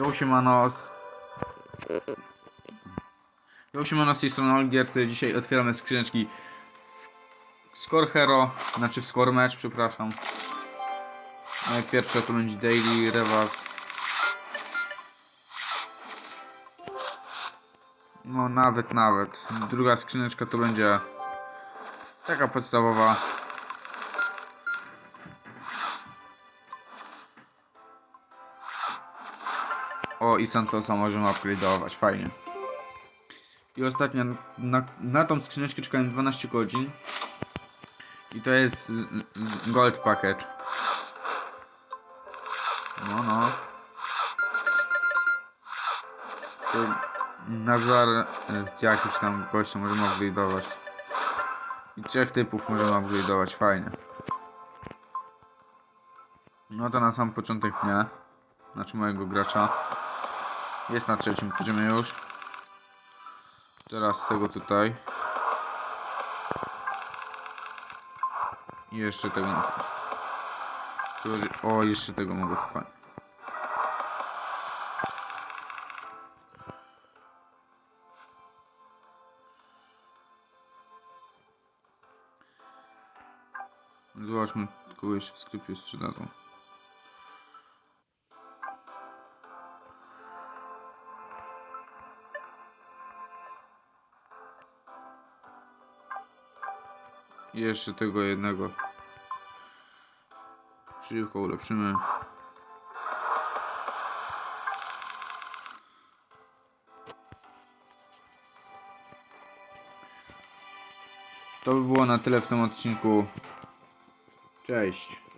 Jo, siemano. z- Jo, siemano, z tej strony Olgierd. Dzisiaj otwieramy skrzyneczki w Score Hero, znaczy w Score Match, przepraszam. No Pierwsza to będzie Daily Rewas. No nawet, nawet. Druga skrzyneczka to będzie taka podstawowa. O, i Santosa możemy upgrade'ować, fajnie. I ostatnia, na, na tą skrzyneczkę czekałem 12 godzin. I to jest Gold Package. No, no. To Nazar y, jakiś tam gościa możemy upgrade'ować. I trzech typów możemy upgrade'ować, fajnie. No to na sam początek mnie. Znaczy mojego gracza. Jest na trzecim poziomie już. Teraz z tego tutaj. I jeszcze tego. O, jeszcze tego mogę fajnie. Zobaczmy, kogo jeszcze w sklepie sprzedadzą. Jeszcze tego jednego. Szybko ulepszymy. To by było na tyle w tym odcinku. Cześć.